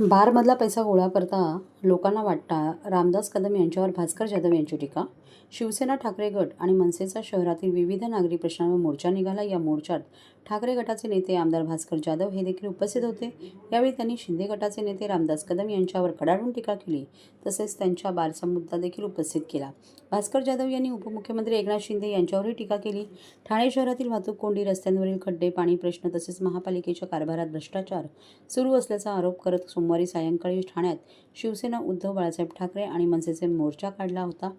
बारमधला पैसा गोळा करता लोकांना वाटता रामदास कदम यांच्यावर भास्कर जाधव यांची टीका. शिवसेना ठाकरे गट आणि मनसेचा शहरातील विविध नागरी प्रश्नांवर मोर्चा निघाला. या मोर्चात ठाकरे गटाचे नेते आमदार भास्कर जाधव हे देखील उपस्थित होते. यावेळी त्यांनी शिंदे गटाचे नेते रामदास कदम यांच्यावर कडाडून टीका केली. तसेच त्यांच्या बारचा मुद्दा देखील उपस्थित केला. भास्कर जाधव यांनी उपमुख्यमंत्री एकनाथ शिंदे यांच्यावरही टीका केली. ठाणे शहरातील वाहतूक कोंडी रस्त्यांवरील खड्डे पाणी प्रश्न तसेच महापालिकेच्या कारभारात भ्रष्टाचार सुरू असल्याचा आरोप करत सोमवारी सायंकाळी ठाण्यात शिवसेना उद्धव बाळासाहेब ठाकरे आणि मनसेचे मोर्चा काढला होता.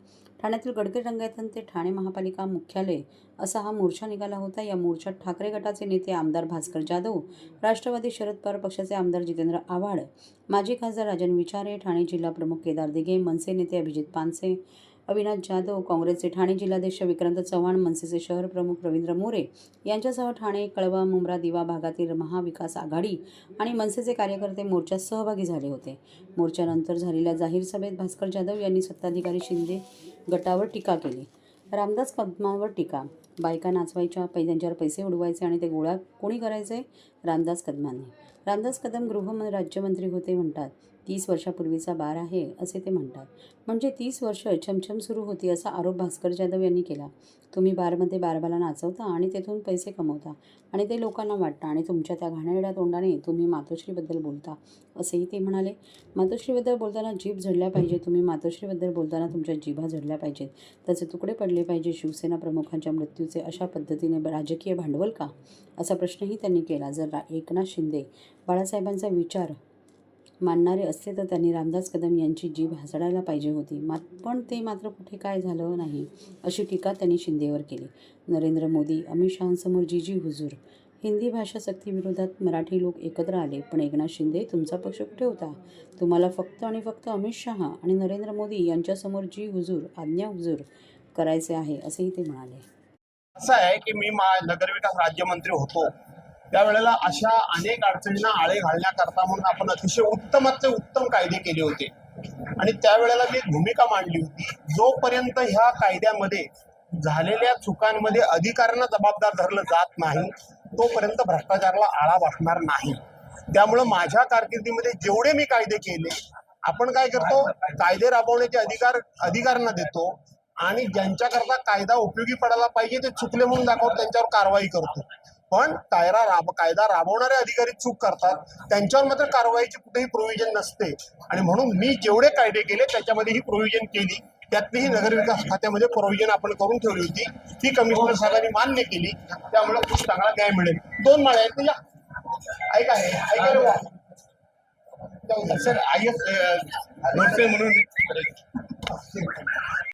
ठाण्यातील गडकरी रंगायतन ते ठाणे महापालिका मुख्यालय असा हा मोर्चा निघाला होता. या मोर्चात ठाकरे गटाचे नेते आमदार भास्कर जाधव राष्ट्रवादी शरद पवार पक्षाचे आमदार जितेंद्र आव्हाड माजी खासदार राजन विचारे ठाणे जिल्हा प्रमुख केदार दिघे मनसे नेते अभिजित पानसे अविनाश जाधव काँग्रेसचे ठाणे जिल्हाध्यक्ष विक्रांत चव्हाण मनसेचे शहर प्रमुख रवींद्र मोरे यांच्यासह ठाणे कळवा मुंब्रा दिवा भागातील महाविकास आघाडी आणि मनसेचे कार्यकर्ते मोर्चात सहभागी झाले होते. मोर्चानंतर झालेल्या जाहीर सभेत भास्कर जाधव यांनी सत्ताधिकारी शिंदे गटावर टीका केली. रामदास कदमावर टीका बायका नाचवायच्या पै त्यांच्यावर पैसे उडवायचे आणि ते गोळा कोणी करायचे? रामदास कदमांनी. रामदास कदम गृह राज्यमंत्री होते म्हणतात. तीस वर्षापूर्वीचा बार आहे असे ते म्हणतात. म्हणजे तीस वर्ष छमछम सुरू होती असा आरोप भास्कर जाधव यांनी केला. तुम्ही बारमध्ये बारबाला नाचवता आणि तेथून पैसे कमवता आणि ते लोकांना वाटतं आणि तुमच्या त्या घाणेरड्या तोंडाने तुम्ही मातोश्रीबद्दल बोलता असेही ते म्हणाले. मातोश्रीबद्दल बोलताना जीभ झडल्या पाहिजे तुम्ही मातोश्रीबद्दल बोलताना तुमच्या जिभा झडल्या पाहिजेत. त्याचे तुकडे पडले पाहिजे शिवसेना प्रमुखांच्या मृत्यू तुमचे अशा पद्धतीने राजकीय भांडवल का? असा प्रश्नही त्यांनी केला. जर रा एकनाथ शिंदे बाळासाहेबांचा विचार मानणारे असते तर त्यांनी रामदास कदम यांची जीभ हसडायला पाहिजे होती. मात पण ते मात्र कुठे काय झालं नाही अशी टीका त्यांनी शिंदेवर केली. नरेंद्र मोदी अमित शहांसमोर जी जी हुजूर. हिंदी भाषा सक्तीविरोधात मराठी लोक एकत्र आले पण एकनाथ शिंदे तुमचा पक्ष कुठे होता? तुम्हाला फक्त आणि फक्त अमित शहा आणि नरेंद्र मोदी यांच्यासमोर जी हुजूर आज्ञा हुजूर करायचे आहे असेही ते म्हणाले. असं आहे की मी मा नगरविकास राज्यमंत्री होतो. त्यावेळेला अशा अनेक अडचणींना आळे घालण्याकरता म्हणून आपण अतिशय उत्तमातले उत्तम कायदे केले होते. आणि त्यावेळेला मी भूमिका मांडली होती. जोपर्यंत ह्या कायद्यामध्ये झालेल्या चुकांमध्ये अधिकाऱ्यांना जबाबदार धरलं जात नाही तोपर्यंत भ्रष्टाचाराला आळा बसणार नाही. त्यामुळं माझ्या कारकिर्दीमध्ये जेवढे मी कायदे केले आपण काय करतो? कायदे राबवण्याचे अधिकार अधिकाऱ्यांना देतो. आणि ज्यांच्याकरता कायदा उपयोगी पडायला पाहिजे ते चुकले म्हणून दाखवत त्यांच्यावर कारवाई करतो. पण कायदा राब कायदा राबवणारे अधिकारी चूक करतात. त्यांच्यावर मात्र कारवाईची कुठेही प्रोव्हिजन नसते. आणि म्हणून मी जेवढे कायदे केले त्याच्यामध्ये ही प्रोव्हिजन केली. त्यातली ही नगरविकास खात्यामध्ये प्रोव्हिजन आपण करून ठेवली होती. ती कमिशनर साहेबांनी मान्य केली. त्यामुळे खूप चांगला न्याय मिळेल. दोन माळे आहेत या ऐका हे ऐका रे वा. सर आय एस म्हणून